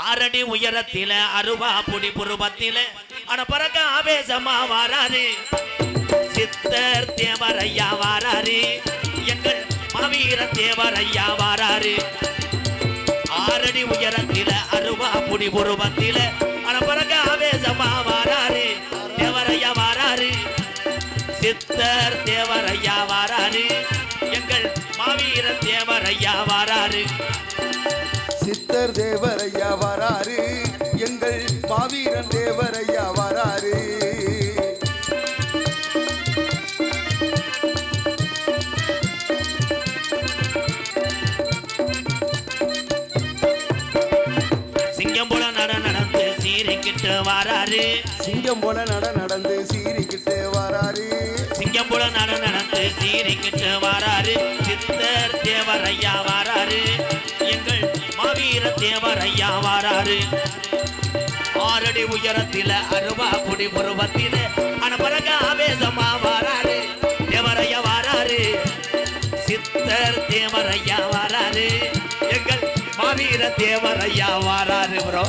ஆறடி உயரத்தில அருவா புடி புருவத்தில. அட பறக்க ஆவேசமா வாராரு. சித்தர் தேவரையா வாராரு. எங்கள் மாவீர தேவரையா ஐயா வாராரு. ஆறடி உயரத்தில அருவா புடி புருவத்தில. அட பறக்க ஆவேசமா வாராரு. தேவரையா வாராரு. சித்தர் தேவரையா வாராரு. எங்கள் மாவீர தேவரையா ஐயா வாராரு. சித்தர் தேவர் வராரு. எங்கள் மாவீரன் தேவரையா வராரு. சிங்கம் போல நட நடந்து சீரிக்கிட்டு வாராரு. சிங்கம் போல நட நடந்து சீறிக்கிட்டு வராரு. சிங்கம் போல நட நடந்து சீரிக்கிட்டு வாராரு. சித்தர் தேவர் ஐயா வாராரு. எங்கள் மாவீர தேவர் ஐயா வாராரு. ஆறடி உயரத்தில அருவா குடி உருவத்தில அனபரக ஆவேசமா வாராரு. தேவரையா வாராரு. சித்தர் தேவரையா வாராரு. எங்கள் மாவீர தேவரையா வாராரு ப்ரோ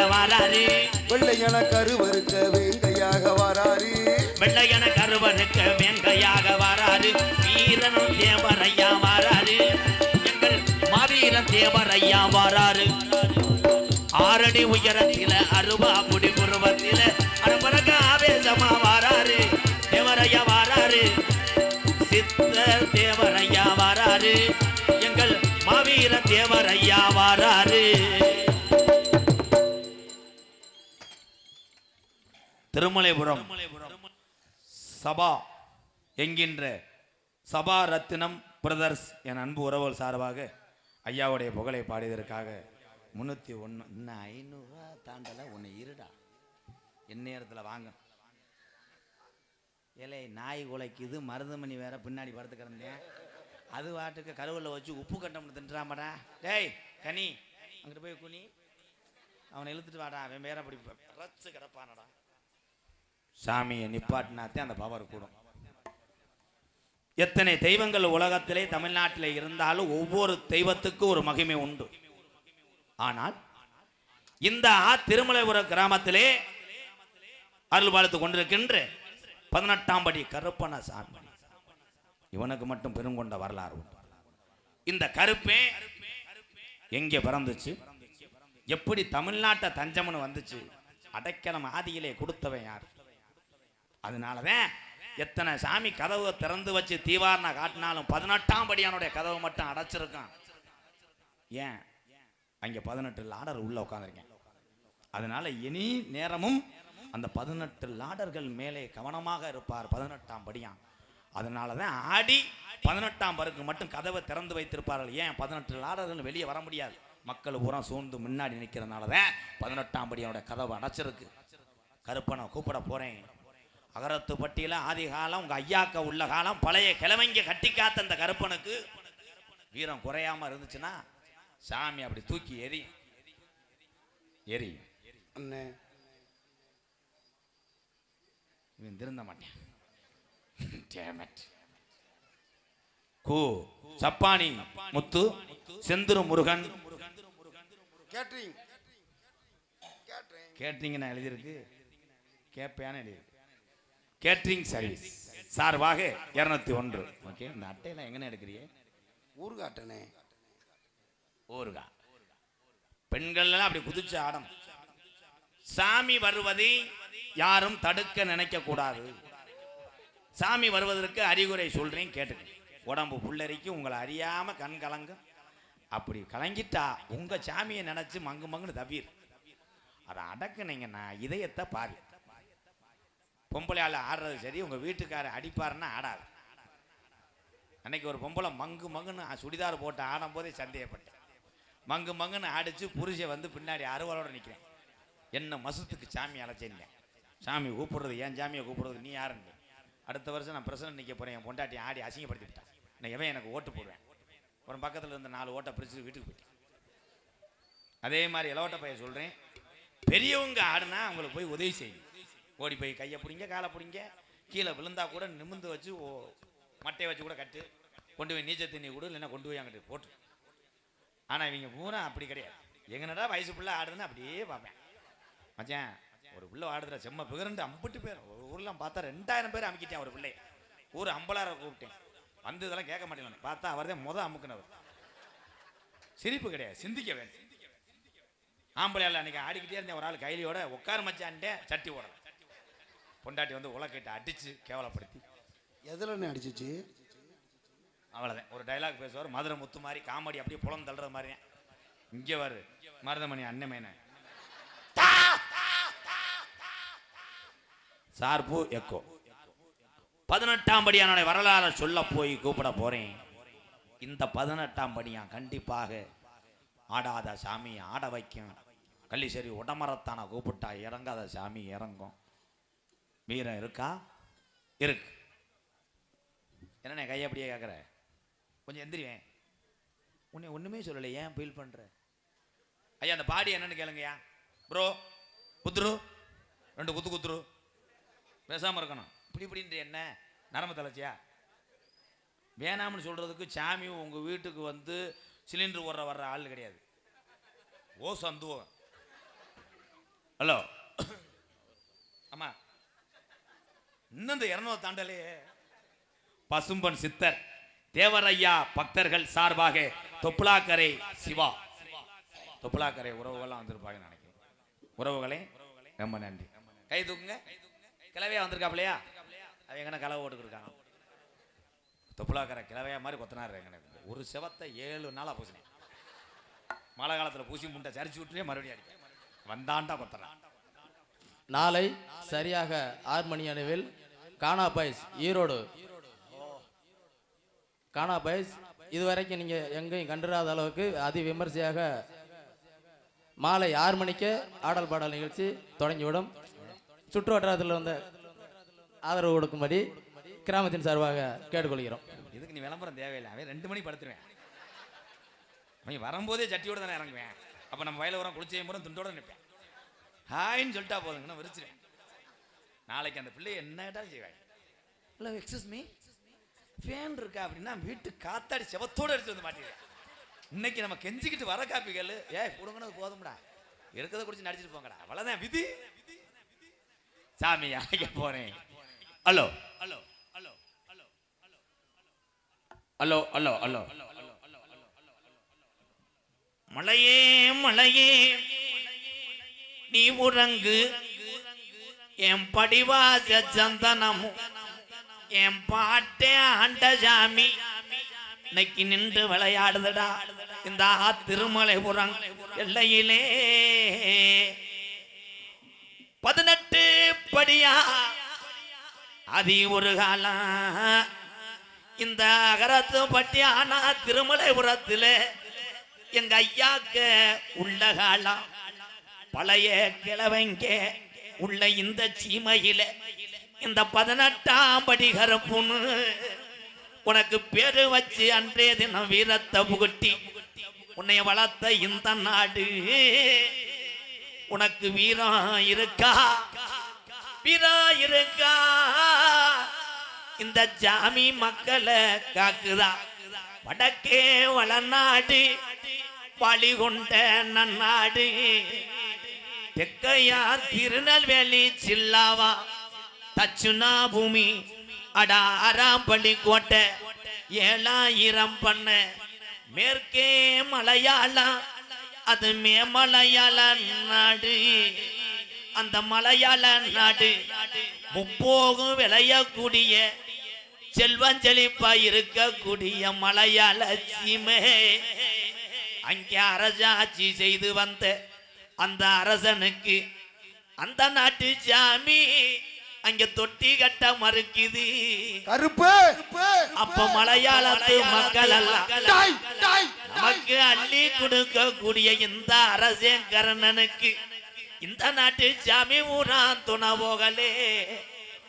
வேங்கையாக வாராரு. வெள்ளையன கருவருக்க வேங்கையாக வராரு. வெள்ளையன கருவருக்க வேங்கையாக வாராரு. வீரனும் தேவரையா வாராரு. எங்கள் மாவீரன் தேவரையா வாராரு. ஆறடி உயரத்தில அருவா முடி புருவத்தில அனுபரக ஆவேசமா வாராரு. தேவரையா வாராரு. சித்தர் தேவரையா வாராரு. எங்கள் மாவீர தேவரையா வாராரு. திருமலைபுரம் சபா என்கின்ற சபா ரத்தினம் பிரதர்ஸ் என் அன்பு உறவுகள் சார்பாக ஐயாவுடைய புகழை பாடியதற்காக முந்நூற்றி ஒன்று இன்னும் ஐநூறுரூவா தாண்டல ஒன்று இருடா. என் நேரத்தில் வாங்க. ஏலே நாய் குலைக்குது மருதுமணி வேற பின்னாடி படுத்து கிடந்தேன் அது வாட்டுக்கு கருவில் வச்சு உப்பு கட்டம் தின்றாமடா. டேய் கனி அங்கிட்டு போய் குனி. அவனை இழுத்துட்டு வாடா அவன் வேற அப்படி ரச்சு கிடப்பானடா. சாமியை நிப்பாட்டினாத்தே அந்த பவர் கூடும். எத்தனை தெய்வங்கள் உலகத்திலே தமிழ்நாட்டில் இருந்தாலும் ஒவ்வொரு தெய்வத்துக்கும் ஒரு மகிமை உண்டு. ஆனால் இந்த ஆ திருமலைபுரம் கிராமத்திலே அருள் பார்த்து கொண்டிருக்கின்ற பதினெட்டாம் படி கருப்பன சாமி. இவனுக்கு மட்டும் பெருங்கொண்ட வரலாறு உண்டு. இந்த கருப்பே எங்கே பிறந்துச்சு? எப்படி தமிழ்நாட்டை தஞ்சம்னு வந்துச்சு? அடைக்கலம் ஆதியிலே கொடுத்தவன் யார்? அதனால தான் எத்தனை சாமி கதவை திறந்து வச்சு தீவாரனை காட்டினாலும் பதினெட்டாம் படியானுடைய கதவை மட்டும் அடைச்சிருக்கான். ஏன்? அங்கே பதினெட்டு லாடர் உள்ள உட்காந்துருக்கேன் அதனால இனி நேரமும் அந்த பதினெட்டு லாடர்கள் மேலே கவனமாக இருப்பார் பதினெட்டாம் படியான். அதனால தான் ஆடி பதினெட்டாம் பருக்கு மட்டும் கதவை திறந்து வைத்திருப்பார்கள். ஏன்? பதினெட்டு லாடர்கள் வெளியே வர முடியாது. மக்கள் பூரா சூழ்ந்து முன்னாடி நிற்கிறதுனால தான் பதினெட்டாம் படியானோட கதவை அடைச்சிருக்கு. கருப்பனை கூப்பிட போகிறேன் அகரத்து பட்டியல ஆதி காலம் உங்க ஐயாக்க உள்ள காலம் பழைய கிழமைங்க கட்டி காத்த அந்த கருப்பனுக்கு வீரம் குறையாம இருந்துச்சுன்னா சாமி அப்படி தூக்கி எரி எரி அண்ணே. இவன் திருந்த மாட்டேன். கு சப்பானி முத்து செந்துரு முருகன். கேட்ரிங் கேட்டரிங் எழுதியிருக்கு. கேப்பையான எழுதியிருக்கு. கேட்டரிங் சர்வீஸ் சார்பாக இருநூத்தி ஒன்று. ஓகே இந்த அட்டையெல்லாம் எங்கன்னு எடுக்கிறியே ஊருகா பெண்கள் எல்லாம் அப்படி குதிச்சு ஆடம். சாமி வருவதை யாரும் தடுக்க நினைக்க கூடாது சாமி வருவதற்கு அறிகுறை சொல்றேன் கேட்டுக்க உடம்பு புல்லரிக்கும் உங்களை அறியாம கண் கலங்கும். அப்படி கலங்கிட்டா உங்க சாமியை நினைச்சு மங்கு மங்குன்னு தவிர். அதை அடக்குனீங்கன்னா இதயத்தை பாரு. பொம்பளை ஆள் ஆடுறது சரி உங்கள் வீட்டுக்காரர் அடிப்பாருன்னா ஆடாது. அன்னைக்கு ஒரு பொம்பளை மங்கு மங்குன்னு சுடிதார் போட்டு ஆடும் போதே சந்தேகப்பட்டேன். மங்கு மங்குன்னு ஆடிச்சு புருஷை வந்து பின்னாடி அறுவலோடு நிற்கிறேன் என்ன மசத்துக்கு சாமி அழைச்சிருந்தேன் சாமி கூப்பிடுறது ஏன் சாமியை கூப்பிடுறது நீ யாருன்னு. அடுத்த வருஷம் நான் பிரசன்ட் நிற்க போகிறேன் என் பொண்டாட்டி ஆடி அசிங்கப்படுத்திவிட்டேன் நான் எவன் எனக்கு ஓட்டு போடுவேன்? அப்புறம் பக்கத்தில் இருந்த நாலு ஓட்டை பிரிச்சு வீட்டுக்கு போயிட்டேன். அதே மாதிரி இளவட்ட பையன் சொல்கிறேன் பெரியவங்க ஆடுனா அவங்களுக்கு போய் உதவி செய்யும் ஓடி போய் கையை பிடிங்க காலை பிடிங்க. கீழே விழுந்தா கூட நிமிந்து வச்சு ஓ மட்டையை வச்சு கூட கட்டு. கொண்டு போய் நீச்சல் தண்ணி கொடு இல்லைன்னா கொண்டு போய் அங்கிட்டு போட்டு. ஆனால் இவங்க பூரா அப்படி கிடையாது. எங்கனடா வயசு பிள்ளை ஆடுதுன்னு அப்படியே பார்ப்பேன். மச்சான் ஒரு பிள்ளை ஆடுதுடா செம்ம பிகரண்டு அம்பிட்டு பேர் ஒரு ஊர்லாம் பார்த்தா ரெண்டாயிரம் பேர் அமுக்கிட்டேன் ஒரு பிள்ளை ஊர் அம்பலார கூப்பிட்டேன். வந்து இதெல்லாம் கேட்க மாட்டேன். பார்த்தா அவர் தான் மொதல் அமுக்குனவர். சிரிப்பு கிடையாது சிந்திக்க வேண்டும் ஆம்பளையால் அன்னைக்கு ஆடிக்கிட்டே இருந்தேன். ஒரு ஆள் கைலியோட உட்கார மச்சான்ட்டே சட்டி ஓட பொண்டாட்டி வந்து உலக்கிட்ட அடிச்சு கேவலப்படுத்தி. எதுல அடிச்சிச்சு? அவ்வளோதான் ஒரு டைலாக் பேசுவார் மதுரை முத்து மாதிரி காமெடி அப்படியே புலம் தள்ளுற மாதிரி இங்கே வரு மருதமணி அன்னமேன சார்பு எக்கோ பதினெட்டாம் படியானுடைய வரலாறு சொல்ல போய் கூப்பிட போறேன். இந்த பதினெட்டாம் படியான் கண்டிப்பாக ஆடாத சாமி ஆட வைக்கும் கள்ளிசேரி உடமரத்தான கூப்பிட்டா இறங்காத சாமி இறங்கும். வீரம் இருக்கா? இருக்கு. என்னண்ணே கையை அப்படியே கேட்குற கொஞ்சம் எந்திரிவேன் உன்னை ஒன்றுமே சொல்லலை ஏன் ஃபீல் பண்ணுற ஐயா அந்த பாடி என்னன்னு கேளுங்கய்யா ப்ரோ குத்துரு. ரெண்டு குத்து குத்துரு. பேசாமல் இருக்கணும். இப்படி இப்படின்ற என்ன? நரம்பு தலைச்சியா வேணாம்னு சொல்கிறதுக்கு சாமி உங்கள் வீட்டுக்கு வந்து சிலிண்டர் ஓடுற வர்ற ஆள் கிடையாது. ஓ சந்துவம் ஹலோ ஆமாம் இன்னும் இந்த இரநூறு தாண்டலையே. பசும்பன் சித்தர் தேவரையா பக்தர்கள் சார்பாக தொப்புலாக்கரை சிவா. தொப்புலாக்கரை உறவுகள்லாம் வந்திருப்பாங்க நினைக்கிறேன். உறவுகளே ரொம்ப நன்றி. கை தூக்குங்க. கிளவையா வந்திருக்காப்லையா அவன் எங்கன கலவை ஓட்டுக்கிருக்காங்க தொப்புலாக்கரை கிளவையா மாதிரி கொத்தனார் எங்கன ஒரு செவத்தை ஏழு நாளாக பூசினேன். மழை காலத்தில் பூசி முண்டை சரிச்சு விட்டுனே மறுபடியும் அடிப்பேன் வந்தாண்டா கொத்தனான் நாளை சரியாக ஆறு மணி அளவில் கானா பைஸ் ஈரோடு. கானா பைஸ் இதுவரைக்கும் நீங்கள் எங்கேயும் கண்டுராத அளவுக்கு அதி விமர்சையாக மாலை ஆறு மணிக்கு ஆடல் பாடல் நிகழ்ச்சி தொடங்கிவிடும். சுற்று வட்டாரத்தில் வந்து ஆதரவு கொடுக்கும்படி கிராமத்தின் சார்பாக கேட்டுக்கொள்கிறோம். இதுக்கு நீ விளம்பரம் தேவையில்லை? அவன் ரெண்டு மணி படுத்துருவேன். அவன் வரும்போதே சட்டியோடு தானே இறங்குவேன். அப்போ நம்ம வயல உரம் குளிச்சையும் போகிறோம் துண்டோட நிற்பேன். ஹாய்ன்னு சொல்லிட்டா போதுங்கன்னு விரிச்சிருவேன் நாளைக்கு அந்த பிள்ளை என்னடா செய்வாய்? இல்லை எக்ஸஸ் மீ ஃபேன் இருக்கா அப்படின்னா வீட்டு காத்தாடி செவத்தோடு அடிச்சு வந்து மாட்டேங்குது இன்னைக்கு நம்ம கெஞ்சிக்கிட்டு வர காப்பிகள் ஏ கொடுங்கன்னு போதும்டா. இருக்கிறத குடிச்சு நடிச்சிட்டு போங்கடா. அவ்வளோதான் விதி. சாமி அழைக்க போறேன். Hello hello hello hello. Hello hello hello. மலையே மலையே. நீ உறங்கு. என் படிவாச சந்தனமும் என் பாட்டே ஆண்டசாமி இன்னைக்கு நின்று விளையாடுதடா. இந்த திருமலைபுரம் எல்லையிலே. பதினெட்டு படியா. அதி ஒரு காலம் இந்த அகரத்து பட்டியானா திருமலைபுரத்தில் எங்க ஐயாக்க உள்ள காலம் பழைய கிழவங்க. உள்ள இந்த சீமையில இந்த பதினெட்டாம் படி பொண்ணு உனக்கு பேரு வச்சு அன்றைய தினம் வீரத்தை புகட்டி உன்னை வளர்த்த இந்த நாடு. உனக்கு வீரம் இருக்கா? வீரம் இருக்கா? இந்த ஜாமி மக்களை காக்குதா? வடக்கே வளநாடு பழி கொண்ட நன்னாடு. எக்கையா திருநெல்வேலி சில்லாவா தச்சுனா பூமி அடா ஆறாம்பள்ளி கோட்டை ஏழாயிரம் பண்ண. மேற்கே மலையாளம் அது மேமலையாள நாடு. அந்த மலையாள நாடு முப்போகும் விளையக்கூடிய செல்வஞ்செழிப்பா இருக்கக்கூடிய மலையாள சீமை அங்கே அரசாட்சி செய்து வந்த அந்த அரசனுக்கு அந்த நாட்டு சாமி அங்க தொட்டி கட்ட மறுக்குது. கருப்பு! அப்ப மலையாளத்து மக்கள். நமக்கு அள்ளி கொடுக்க கூடிய இந்த அரசேங்கரனனுக்கு இந்த நாட்டு சாமி ஊரா துணை போகலே.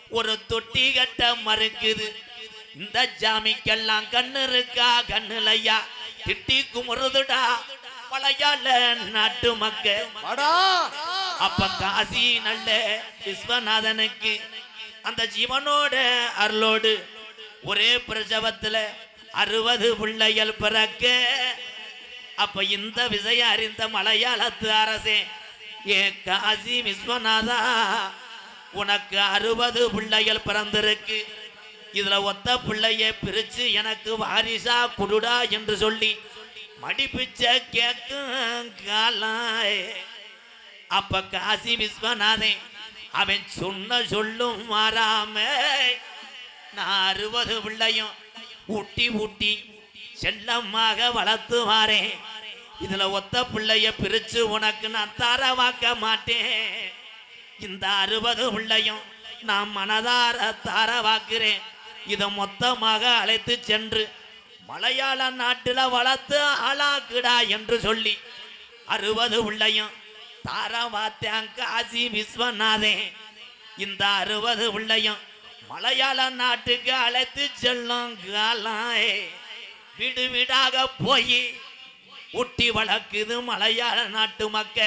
ஒரு தொட்டி கட்ட மறுக்குது. இந்த ஜாமிக்கெல்லாம் கண்ணு இருக்கா? கண்ணுலையா? திட்டி குமுறுதுடா. மலையாள நாட்டு மக்கள். அப்ப காசி நல்ல விஸ்வநாதனுக்கு அந்த ஜீவனோட அருளோடு ஒரே பிரசவத்துல அறுபது பிள்ளைகள் பிறக்க அப்ப இந்த விஜய அறிந்த மலையாளத்து அரசே ஏ காசி விஸ்வநாதா உனக்கு அறுபது பிள்ளைகள் பிறந்திருக்கு. இதுல ஒத்த பிள்ளைய பிரிச்சு எனக்கு வாரிசா குடுடா என்று சொல்லி மடிப்பிச்ச கேட்கும் காலாய். அப்ப காசி விஸ்வநாதன் அவன் சொன்ன சொல்லும் மாறாம. நான் அறுபது பிள்ளையும் ஊட்டி ஊட்டி செல்லமாக வளர்த்து வாரேன் இதுல ஒத்த பிள்ளைய பிரிச்சு உனக்கு நான் தரவாக்க மாட்டேன். இந்த அறுபது பிள்ளையும் நான் மனதார தாரவாக்குறேன் இதை மொத்தமாக அழைத்து சென்று மலையாள நாட்டில் வளர்த்து ஆளாக்குடா என்று சொல்லி அறுபது உள்ளையும். தாரவாத்தேன் காசி விஸ்வநாதே இந்த அறுபது உள்ளையும் மலையாள நாட்டுக்கு அழைத்து செல்லும் காலாய். வீடு வீடாக போய் ஊட்டி வளர்க்குது மலையாள நாட்டு மக்க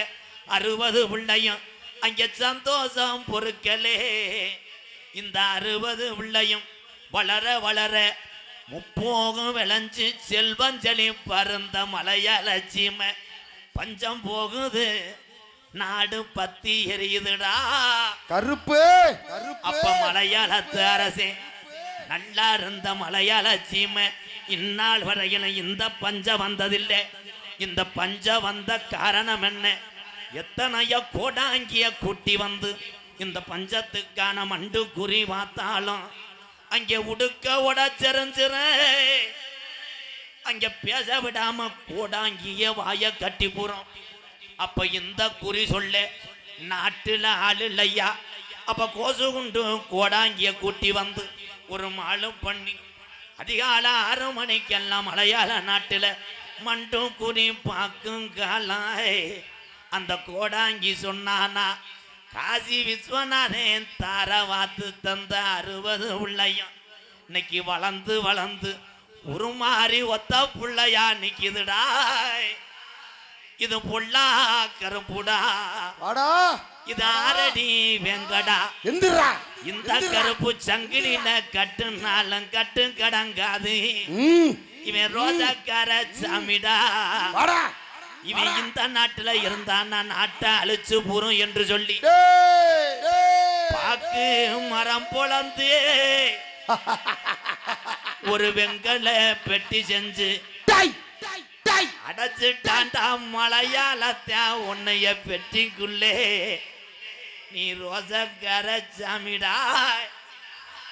அறுபது உள்ளையும் அங்கே சந்தோஷம் பொறுக்கலே. இந்த அறுபது உள்ளையும் வளர வளர முப்போகம் விளைஞ்சு செல்வஞ்சலி பருந்த மலையாள சீமை பஞ்சம் போகுது. நாடு பத்தி எரியுதுடா. கருப்பு! அப்ப மலையாளத்து அரசே நல்லா இருந்த மலையாள சீமை இந்நாள் வரையிலும் இந்த பஞ்சம் வந்ததில்லை. இந்த பஞ்சம் வந்த காரணம் என்ன? எத்தனையோ கோடாங்கிய கூட்டி வந்து இந்த பஞ்சத்துக்கான மண்டு குறி பார்த்தாலும் அங்கே உடுக்க உடச்செறிஞ்சிற அங்க பேச விடாம கூடாங்கிய வாய கட்டி போறோம் அப்ப இந்த குறி சொல்ல நாட்டுல ஆள் இல்லையா? அப்ப கோசு குண்டு கோடாங்கிய கூட்டி வந்து ஒரு மாலும் பண்ணி அதிகாலை ஆறு மணிக்கெல்லாம் மலையாள நாட்டுல மண்டும் குறி பார்க்கும் காலாய். அந்த கோடாங்கி சொன்னானா காசி விஸ்வநாதன் தார வாத்து தந்த அறுபது உள்ளையும் இன்னைக்கு வளர்ந்து வளர்ந்து உருமாறி ஒத்த புள்ளையா நிக்குதுடா. இது புள்ளா கருப்புடா. வாடா. இது ஆரடி வெங்கடா. இந்த கருப்பு சங்கிலில கட்டுனாலும் கட்டு கடங்காது. இவன் ரோஜாக்கார சாமிடா. இவன் இந்த நாட்டுல இருந்தான்னா நாட்டை அழிச்சு போறோம் என்று சொல்லி பாக்கு மரம் பொழந்து ஒரு வெங்கல பெட்டி செஞ்சு அடைச்சிட்டான்டா மலையாளத்தான் உன்னைய பெட்டிக்குள்ளே. நீ ரோசக்கார சாமிடா.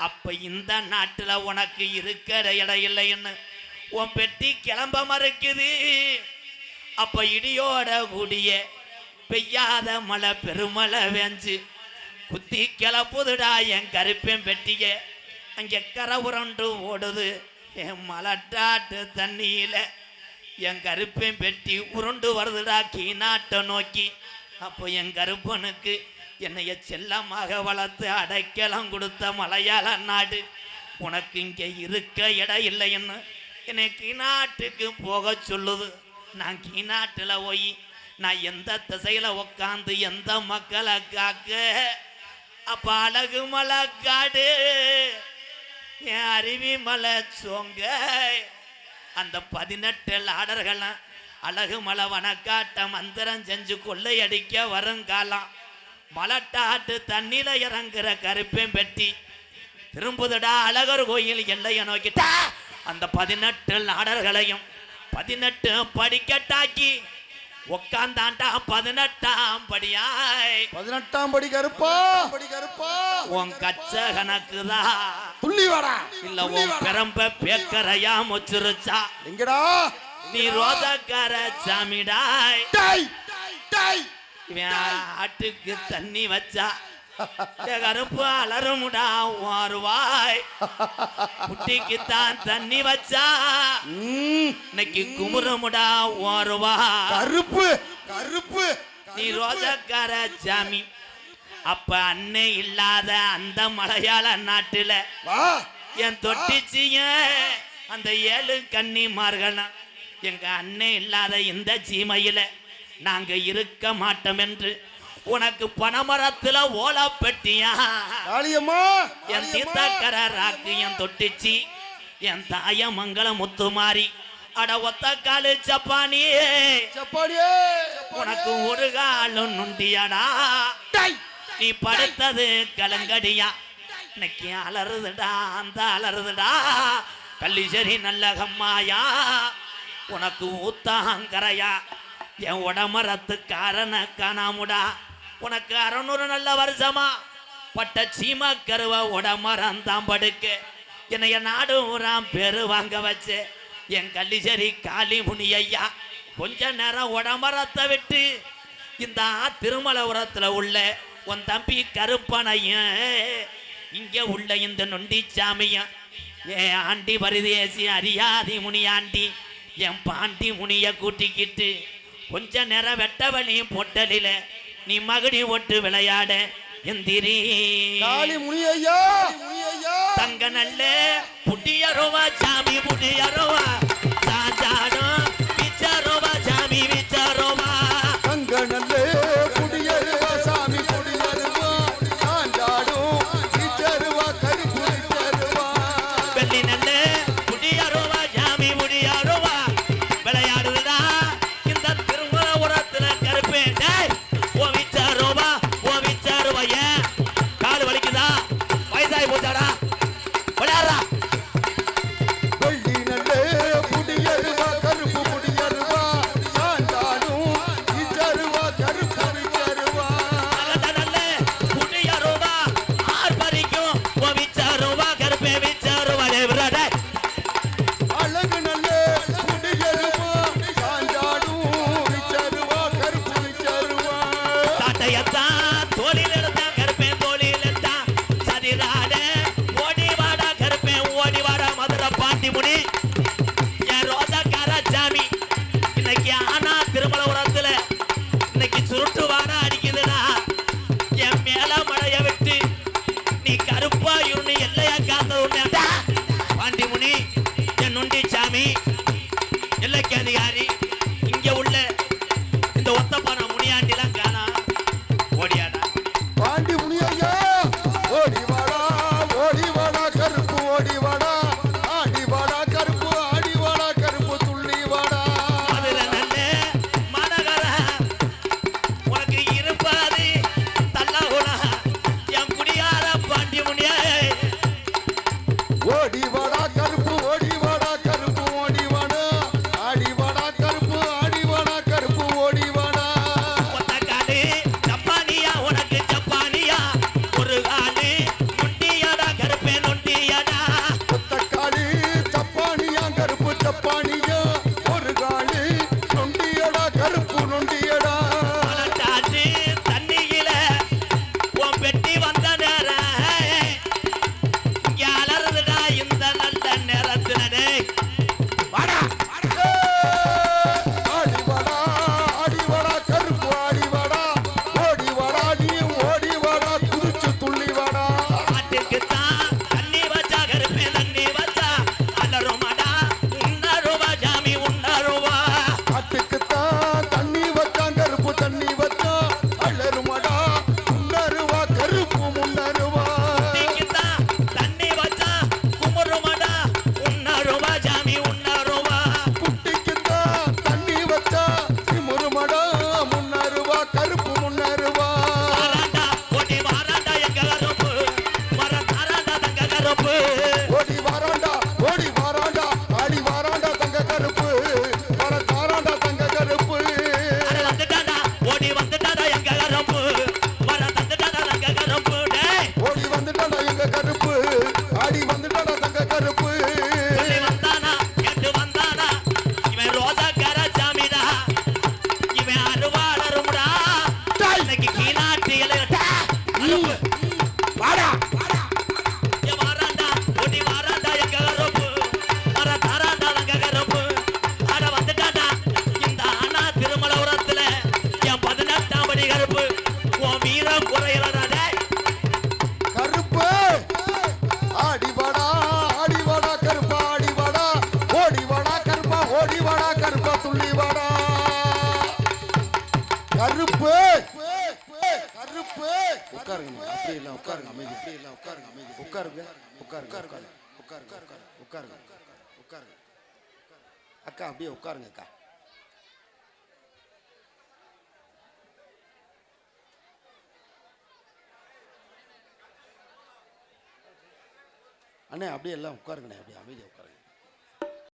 அப்ப இந்த நாட்டுல உனக்கு இருக்கிற இடம் இல்லைன்னு உன் பெட்டி கிளம்ப மறுக்குது. அப்ப இடியோட கூடிய பெய்யாத மழை பெருமழை வேஞ்சு குத்தி கிளப்புதுடா என் கருப்பேன் பெட்டிய. அங்கே கரை உருண்டு ஓடுது என் மலட்டாட்டு தண்ணியில. என் கருப்பேன் பெட்டி உருண்டு வருதுடா கீநாட்டை நோக்கி. அப்போ என் கருப்பனுக்கு என்னைய செல்லமாக வளர்த்து அடைக்கலம் கொடுத்த மலையாள நாடு. உனக்கு இங்கே இருக்க இடம் இல்லைன்னு என்னை கீநாட்டுக்கு போக சொல்லுது. நான் கீநாட்டில் போய் நான் எந்த திசையில் உக்காந்து எந்த மக்களை காக்க? அப்ப அழகு மலை காடு என் அருவி மலை சோங்க அந்த பதினெட்டு லாடர்கள் அழகு மலை வனக்காட்ட மந்திரம் செஞ்சு கொள்ளையடிக்க வருங்காலம் மலட்டாட்டு தண்ணியில இறங்குற கருப்பேன் பெட்டி. திரும்புதடா அழகர் கோயில் எல்லையை நோக்கிட்டா அந்த பதினெட்டு நாடர்களையும் பதினெட்டு படிக்கட்டாக்கி. உக்காந்தாண்டா பதினெட்டாம் படியாய். பதினெட்டாம் படி கருப்பா. படி கருப்பா. உன் கச்ச கணக்குதான் துள்ளி வாடா. இல்ல உன். பெரம்ப பேக்கரையா முச்சிருச்சா எங்கடா? நீ ரோதக்கார சாமிடாய். டேய் டேய். இவன் ஆட்டுக்கு தண்ணி வச்சா. கருப்பு அலறுமுடா வாருவாய். குட்டிக்கு தான் தண்ணி வச்சா. இன்னைக்கு குமுறமுடா வாருவா கருப்பு கருப்பு நீ ரோஜக்கார சாமி. அப்ப அன்னை இல்லாத அந்த மலையாள நாட்டுல என் தொட்டிச்சிய அந்த ஏழு கன்னிமார்களும் எங்க அண்ணே இல்லாத இந்த சீமையில நாங்க இருக்க மாட்டோம் என்று உனக்கு பனமரத்துல ஓலை பெட்டியா? என் தீர்த்தக்கர ராக்கு என் தொட்டிச்சு. என் தாய மங்கள முத்து மாறி அட ஒத்த காலு சப்பானியே உனக்கு ஒரு காலும் நுண்டியாடா. நீ படுத்தது கலங்கடியா. இன்னைக்கு அலறுதுடா அந்த அலறுதுடா. கள்ளிசரி நல்ல கம்மாயா உனக்கு ஊத்தாங்கரையா. என் உடமரத்துக்காரனை காணாமுடா. உனக்கு அறநூறு நல்ல வருஷமா? பட்ட சீமா கருவ உடம்பரம் தான் படுக்கு. என்னைய நாடும் ஊராம் வாங்க வச்சு. என் கல்லி சரி காளி முனி ஐயா கொஞ்ச நேரம் உடமரத்தை விட்டு இந்த திருமலபுரத்தில் உள்ள உன் தம்பி கருப்பனையும் இங்கே உள்ள இந்த நொண்டி சாமியும் ஏ ஆண்டி பரிதேசி அறியாதி முனி ஆண்டி என் பாண்டி முனியை கூட்டிக்கிட்டு கொஞ்ச நேரம் வெட்ட வழியும் பொட்டலில் நீ மகடி ஒட்டு விளையாட எந்திரி. தங்க நல்ல புட்டியரோவா சாமி புட்டியரோவா ஓடிவடா கருப்பு உட்காருங்க உட்காருங்க உட்காருங்க உட்காருங்க உட்காருங்க உட்காருங்க உட்காருங்க உட்காருங்க. அக்கா அப்படியே உட்காருங்க அக்கா. அண்ணே அப்படியே எல்லாம் உட்காருங்கண்ணே அப்படியே அமைதியாக உட்காரு